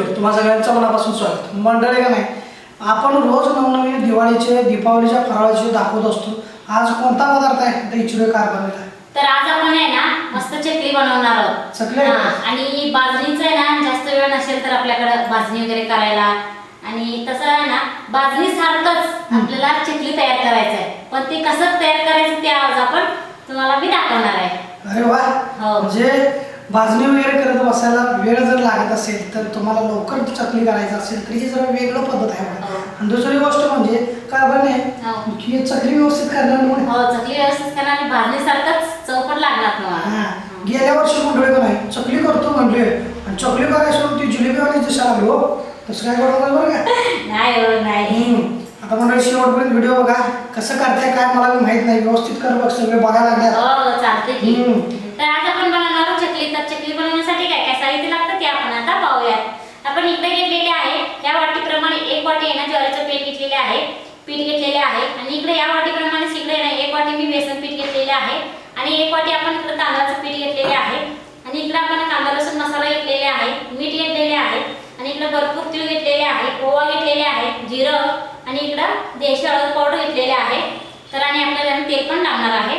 चॅनलवर तुम्हा सगळ्यांचं मनापासून स्वागत. मंडळी का नाही आपण रोज नवनवीन दिवाळीचे दीपावलीच्या फराळाचे दाखवत असतो. आज कोणता पदार्थ आहे? ते इच्छुक कारभारीला तर आज आपण आहे ना मस्त चकली बनवणार आहोत. चकली? हा, आणि बाजरीचं आहे ना जास्त वेळ नसेल तर आपल्याकडे भाजणी वगैरे करायला. आणि तसं आहे ना भाजणी सारखंच आपल्याला चकली तयार करायचं आहे. पण ते कसं तयार करायचं ते आज आपण तुम्हाला मी दाखवणार आहे. अरे वा! हो. म्हणजे भाजणी वगैरे करत बसायला वेळ जर लागत असेल तर तुम्हाला लवकर चकली करायचं असेल तर ही जरा वेगळं पद्धत आहे. हो. आणि दुसरी गोष्ट म्हणजे काय बने हो. की चकली व्यवस्थित हो चकली करणार आणि भाजणी सारखंच चौपट लागणार तुम्हाला हा. गेल्या वर्षी मंडळी पण आहे चकली करतो म्हणले आणि चकली करायचं ती जिलेबीवाली दिसायला लागली हो तसं काय करू बरं का नाही हो नाही. आता मंडळी शेवटपर्यंत व्हिडिओ बघा कसं करताय काय मला माहीत नाही व्यवस्थित कर बघ सगळे बघायला लागल्यात हो चालते की हम्म. तर आज आपण बनवणार आहोत चकली तर चकली बनवण्यासाठी काय काय साहित्य लागतं ते आपण आता पाहूयात आपण इकडे घेतलेले आहे या वाटीप्रमाणे एक वाटी आहे ना ज्वारीचं पीठ घेतलेले आहे पीठ घेतलेले आहे आणि इकडे या वाटीप्रमाणे इकडे ना एक वाटी मी बेसन पीठ घेतलेले आहे आणि एक वाटी आपण इकडे तांदळाचं पीठ घेतलेले आहे आणि इकडे आपण कांदा लसूण मसाला घेतलेले आहे मीठ घेतलेले आहे आणि इकडे भरपूर तीळ घेतलेले आहे ओवा घेतलेले आहे जिरं आणि इकडं देशी हळद पावडर घेतलेले आहे तर आणि आपल्याला तेल पण लागणार आहे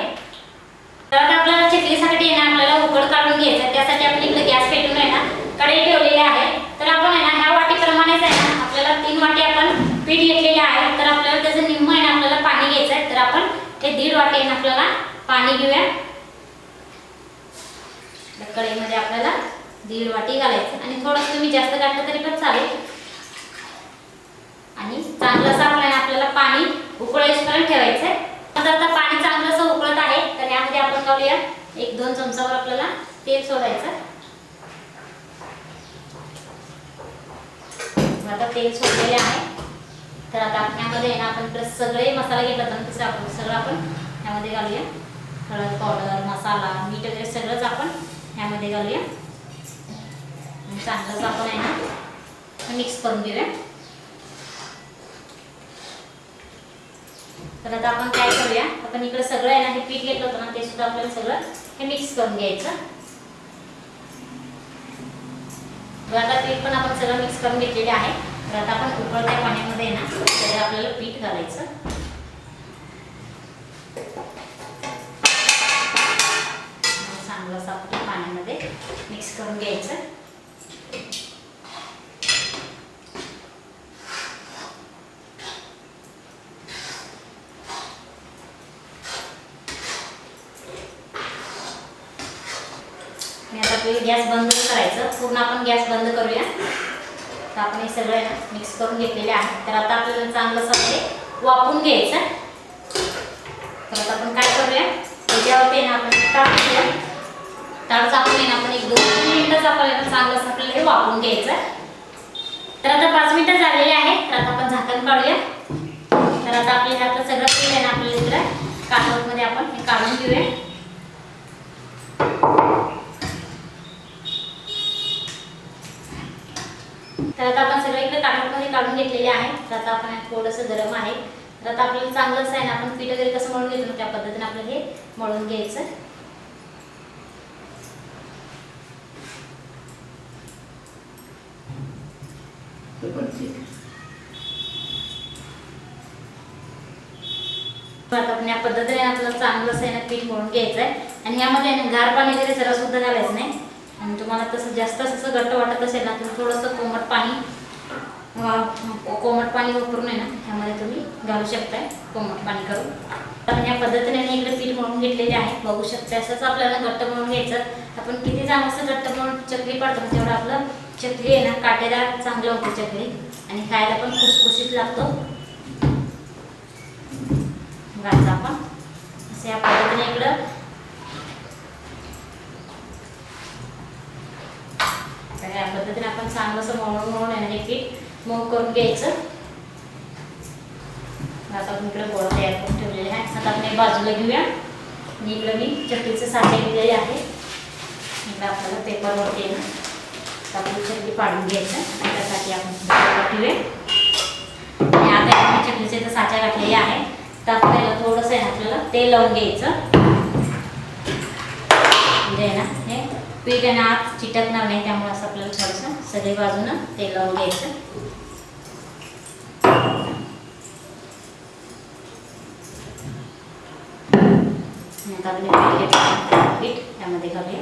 तर आता आपल्याला चकलीसाठी आहे आपल्याला उकड काढून घ्यायचं त्यासाठी आपण इकडे गॅस पेटून आहे ना कढई ठेवलेली आहे ना ह्या वाटीप्रमाणेच आहे ना आपल्याला तीन वाटी आपण पीठ घेतलेलं आहे तर आपल्याला त्याचं निम्म आहे ना आपल्याला पाणी घ्यायचं आहे. तर आपण ते दीड वाटी आपल्याला पाणी घेऊया. तर कढईमध्ये आपल्याला दीड वाटी घालायचं आणि थोडंसं तुम्ही जास्त घातलं तरी पण चालेल. आणि चांगलं असं आपल्याला आपल्याला पाणी उकळेपर्यंत ठेवायचं आहे. आता आता पाणी चांगलंसं उकळत आहे तर यामध्ये आपण घालूया. एक दोन चमचावर आपल्याला तेल सोडायचं आता तेल सोडलेले आहे. तर आता ह्यामध्ये आहे ना आपण इकडे सगळे मसाला घेतला तर तसं आपण सगळं आपण ह्यामध्ये घालूया. हळद पावडर मसाला मीठ वगैरे सगळंच आपण ह्यामध्ये घालूया. चांगलंच आपण आहे ना मिक्स करून घेऊया. तर आता आपण काय करूया आपण इकडे सगळं आहे ना हे पीठ घेतलं होतं ना ते सुद्धा आपल्याला सगळं हे मिक्स करून घ्यायचं. आता पीठ पण आपण सगळं मिक्स करून घेतलेले आहे. तर आता आपण उकळत्या पाण्यामध्ये आहे ना सगळं आपल्याला पीठ घालायचं. चांगलं असं आपण पाण्यामध्ये मिक्स करून घ्यायचं. आणि आता आपल्याला गॅस बंद करायचं. पूर्ण आपण गॅस बंद करूया. तर आपण हे सगळं ना मिक्स करून घेतलेले आहे. तर आता आपल्याला चांगलं असं ते वापरून घ्यायचं तर आपण काय करूया? त्याच्यावरती आहे ना आपण ताट घेऊया. ताट चापून आहे ना आपण एक दोन मिनिटंच आपल्याला चांगलं असं आपल्याला हे वापरून घ्यायचं तर आता पाच मिनटं झालेले आहे. तर आता आपण झाकण काढूया. तर आता आपली ह्यातलं सगळं तेल आहे ना आपल्याला इकडं कागदमध्ये आपण हे काढून घेऊया. तर आता आपण सगळं इकडे कागदमध्ये काढून घेतलेले आहे. तर आता आपण थोडंसं गरम आहे. तर आता आपल्याला चांगलं असं आहे ना आपण पीठ वगैरे कसं मळून घेतो त्या पद्धतीने आपल्याला हे मळून घ्यायचं. आता आपण या पद्धतीने आपल्याला चांगलं असं आहे ना पीठ मळून घ्यायचं आहे आणि यामध्ये गार पाणी वगैरे जरा सुद्धा घालायचं नाही. आणि तुम्हाला तसं जास्त असं घट्ट वाटत असेल ना तुम्ही थोडंसं कोमट पाणी कोमट पाणी वापरून आहे ना ह्यामध्ये तुम्ही घालू शकताय कोमट पाणी करून. आपण या पद्धतीने इकडे पीठ मळून घेतलेले आहे बघू शकता असंच आपल्याला घट्ट मळून घ्यायचं. आपण किती चांगलं असं घट्ट मळून चकली पाडतो तेवढं आपलं चकली आहे ना काटेदार चांगलं होतं चकली. आणि खायला पण खुसखुशीत लागतो. घालतो आपण. असं या पद्धतीने इकडं तर या पद्धतीने आपण चांगलं असं मळून मळून आहे की हे पीठ मऊ करून घ्यायचं. आता आपण इकडे गोळा तयार करून ठेवलेले आहे आता आपण बाजूला घेऊया. आणि इकडं मी चटणीचे साचे घेतलेले आहे. इकडं आपल्याला पेपरवरती येणं ना. आपली चटणी पाडून घ्यायचं. आणि त्यासाठी आपण ठेवूया आणि आता आपण चटणीचे तर साच्या घातलेले आहे. तर आपल्याला थोडंसं आहे ना आपल्याला तेल लावून घ्यायचं. म्हणजे ना. पीठ आणि आत चिटकणार नाही त्यामुळे असं आपल्याला थोडंसं सगळी बाजूनं ते लावून घ्यायचं. आता आपण पीठ त्यामध्ये घालूया.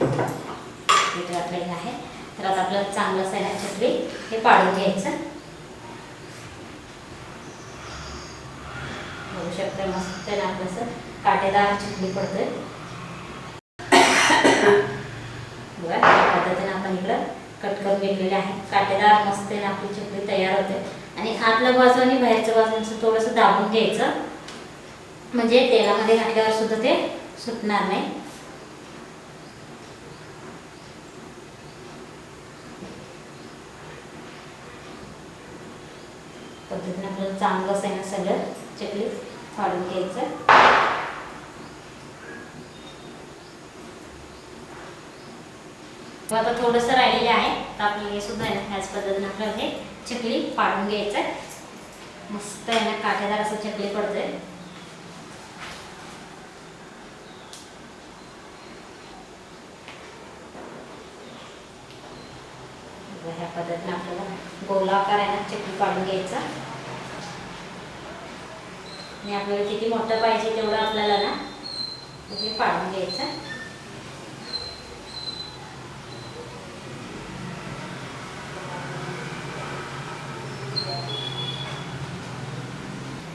पीठ घातलेलं आहे. तर आता आपल्याला चांगलं सैन्या आहे हे पाडून घ्यायचं. बघू शकता मस्त आपलं काटेदार चटणी पडतोय बघा या पद्धतीने आपण इकडं कट करून घेतलेले आहे काटेदार मस्त आहे आपली चटणी तयार होते. आणि आतलं बाजू आणि बाहेरच्या बाजून असं थोडंसं दाबून घ्यायचं. म्हणजे तेलामध्ये घातल्यावर सुद्धा ते सुटणार नाही. पद्धतीने आपल्याला चांगलं असं आहे ना सगळं. चकली फाडून घ्यायचं. आता थोडंसं राहिलेलं आहे. आता आपल्याला हे सुद्धा आहे ना ह्याच पद्धतीने आपल्याला हे चकली पाडून घ्यायचं आहे. मस्त आहे ना काटेदार असं चकली पडतोय. ह्या पद्धतीने आपल्याला गोलाकार आहे ना चकली पाडून घ्यायचा. आणि आपल्याला किती मोठं पाहिजे तेवढं आपल्याला ना ते पाडून घ्यायचं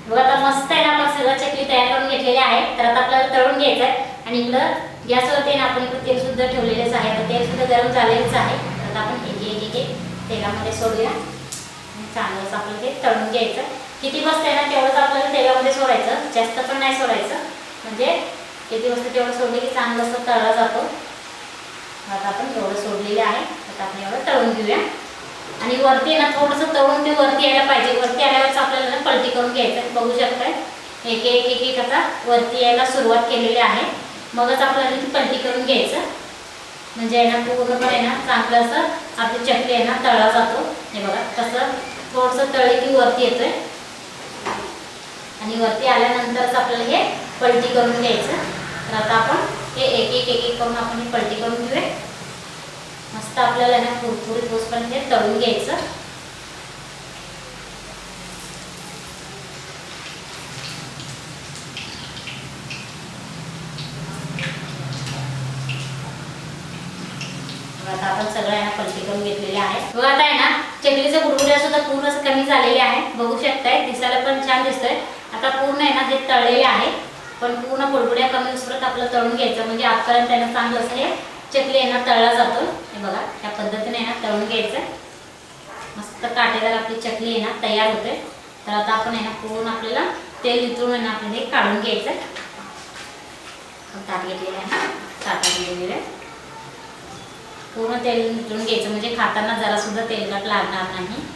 बघा आता मस्त आहे ना आपण सगळं चकली तयार करून घेतलेली आहे तर आता आपल्याला तळून घ्यायचं आहे. आणि इकडं गॅसवरती ना आपण इकडं तेल सुद्धा ठेवलेलेच आहे. तर तेल सुद्धा गरम झालेलंच आहे. तर आता आपण एक एक एक तेलामध्ये सोडूया. चांगलंच आपल्याला ते तळून घ्यायचं. किती बसतंय ना तेवढंच आपल्याला तेलामध्ये सोडायचं. जास्त पण नाही सोडायचं. म्हणजे किती बसतं तेवढं सोडले की चांगलं असं तळला जातो. आता आपण एवढं सोडलेलं आहे. आता आपण एवढं तळून घेऊया. आणि वरती ना थोडंसं तळून ते वरती यायला पाहिजे. वरती आल्यावरच आपल्याला ना पलटी करून घ्यायचं बघू शकताय. एक एक एक एक आता वरती यायला सुरुवात केलेली आहे. मगच आपल्याला ती पलटी करून घ्यायचं. म्हणजे आहे ना पूर्णपणे ना चांगलं असं आपली चकली आहे ना तळा जातो. हे बघा कसं थोडंसं तळी की वरती येतोय. आणि वरती आल्यानंतरच आपल्याला हे पलटी करून घ्यायचं. तर आता आपण हे एक एक एक एक करून आपण पलटी करून घेऊया. मस्त आपल्याला ना कुरकुरीत होसपर्यंत हे तळून घ्यायचं. आता आपण सगळं आहे ना पलटी करून घेतलेले आहे. बघा आता आहे ना चकलीचे बुडबुड्या सुद्धा पूर्ण असं कमी झालेले आहे. बघू शकताय दिसायला पण छान दिसतंय. आता पूर्ण आहे ना जे तळलेले आहे पण पूर्ण बुडबुड्या कमी होईपर्यंत आपलं तळून घ्यायचं. म्हणजे आजपर्यंत त्यांना चांगलं असं हे चकली आहे ना तळला जातो. हे बघा त्या पद्धतीने आहे ना तळून घ्यायचं. मस्त काटेदार आपली चकली आहे ना तयार होते. तर आता आपण आहे ना पूर्ण आपल्याला तेल नितळून आहे ना आपल्याला हे काढून घ्यायचं. ताट घेतलेलं आहे ना ताटात घेतलेलं आहे पूर्ण तेल नितळून घ्यायचं. म्हणजे खाताना जरा सुद्धा तेलकट लागणार नाही.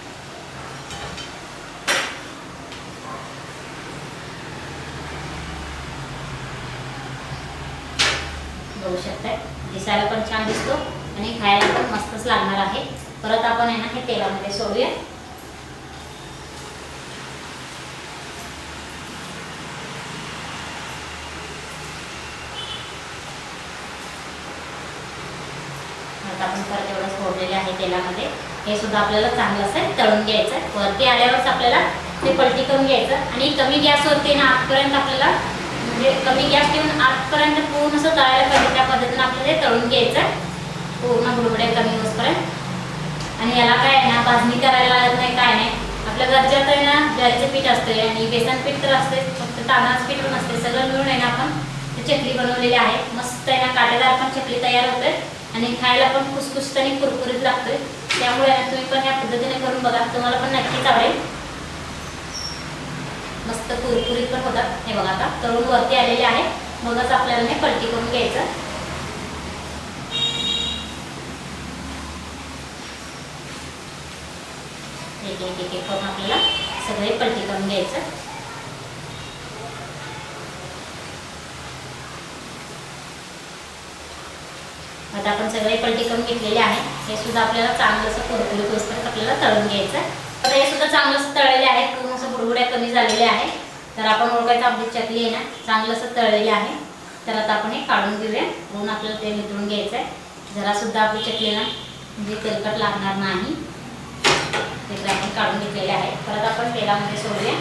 बघू शकताय? दिसायला पण छान दिसतो आणि खायला पण मस्तच लागणार आहे. परत आपण आहे ना हे तेलामध्ये सोडूया. आता आपण परत एवढं सोडलेले आहे तेलामध्ये. हे सुद्धा आपल्याला चांगलं असं तळून घ्यायचं आहे. वरती आल्यावरच आपल्याला ते पलटी करून घ्यायचं. आणि कमी गॅसवरती ना आतपर्यंत आपल्याला म्हणजे कमी गॅस ठेवून आजपर्यंत पूर्ण असं तळायला पाहिजे. त्या पद्धतीने आपल्याला तळून घ्यायचं आहे. पूर्ण बुडबुड्या कमी होसपर्यंत आणि याला काय आहे ना भाजणी करायला लागत नाही काय नाही. आपल्या घरच्यात आहे ना ज्वारीचं पीठ असते आणि बेसन पीठ तर असते फक्त तांदळाचं पीठ पण असते सगळं मिळून आहे ना आपण चकली बनवलेली आहे. मस्त आहे ना काटेदार पण चकली तयार होते आणि खायला पण खुसखुसत आणि कुरकुरीत लागतोय. त्यामुळे तुम्ही पण या पद्धतीने करून बघा. तुम्हाला पण नक्कीच आवडेल. मस्त कुरकुरीत पण होतात. हे बघा आता तळून वरती आलेले आहे. मगच आपल्याला हे पलटी करून घ्यायचं. एक एक एक एक करून आपल्याला सगळे पलटी करून घ्यायचं. आता आपण सगळे पलटी करून घेतलेले आहे. हे सुद्धा आपल्याला चांगलं असं कुरकुरीत होईपर्यंत आपल्याला तळून घ्यायचं. आता हे सुद्धा चांगलं असं तळलेले आहे पूर्ण असं बुडबुड्या कमी झालेल्या आहे तर आपण ओळखायचं आपली चकली आहे ना चांगलं असं तळलेलं आहे. तर आता आपण हे काढून घेऊया. म्हणून आपल्याला ते निथळून घ्यायचं आहे जरासुद्धा आपली चकली ना म्हणजे तेलकट लागणार नाही. तिकडे आपण काढून घेतलेले आहे परत आपण तेलामध्ये सोडूया.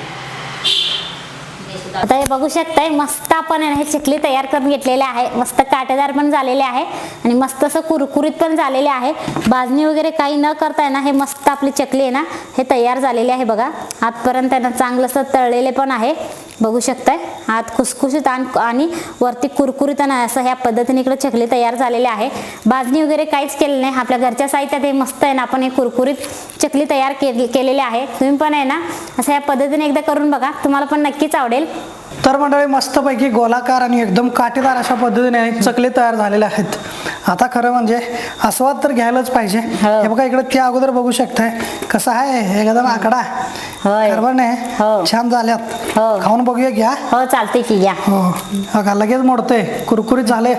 आता हे बघू शकताय मस्त आपण आहे ना हे चिखली तयार करून घेतलेले आहे. मस्त काटेदार पण झालेले आहे आणि मस्त असं कुरकुरीत पण झालेले आहे. भाजणी वगैरे काही न करता ना हे मस्त आपली चकली आहे ना हे तयार झालेले आहे बघा. आजपर्यंत आहे ना चांगलं असं तळलेले पण आहे. बघू शकताय. आत खुसखुशीत आण- आणि वरती कुरकुरीत आणि असं ह्या पद्धतीने इकडे चकली तयार झालेली आहे. भाजणी वगैरे काहीच केलं नाही. आपल्या घरच्या साहित्यात हे मस्त आहे ना आपण हे कुरकुरीत चकली तयार के केलेली आहे. तुम्ही पण आहे ना असं या पद्धतीने एकदा करून बघा. तुम्हाला पण नक्कीच आवडेल. तर मंडळी मस्तपैकी गोलाकार आणि एकदम काटेदार अशा पद्धतीने चकले तयार झालेले आहेत. आता खरं म्हणजे आस्वाद तर घ्यायलाच पाहिजे. हो. हे बघा इकडे त्या अगोदर बघू शकताय. कसं आहे? एकदम आकडा. खरबरने हो. छान झाल्यात. हो. खाऊन बघूया घ्या. हो चालते की घ्या. हो. बघा लगेच मोडते कुरकुरीत झाले.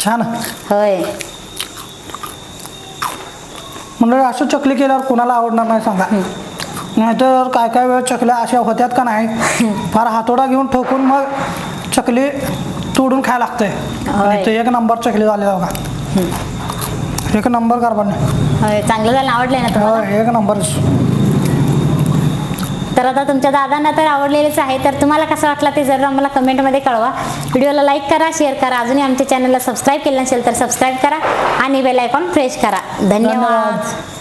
छान. होय. मंडळी असं चकली केल्यावर कोणाला आवडणार नाही सांगा. नाहीतर काय काय वेळ चकल्या अशा होत्यात का नाही? फार हातोडा घेऊन ठोकून मग चकली तोडून खायला लागते होय. आणि ते एक नंबर चकली झाली बघा. एक नंबर कार्बन. होय चांगलं झालं आवडलंय ना तुम्हाला? एक नंबर. तर आता तुमच्या दादांना तर आवडलेलेच आहे. तर तुम्हाला कसं वाटलं ते जरूर आम्हाला कमेंटमध्ये कळवा. व्हिडिओला लाईक करा शेअर करा. अजूनही आमच्या चॅनलला सबस्क्राईब केलं नसेल तर सबस्क्राईब करा आणि बेल आयकॉन प्रेस करा. धन्यवाद.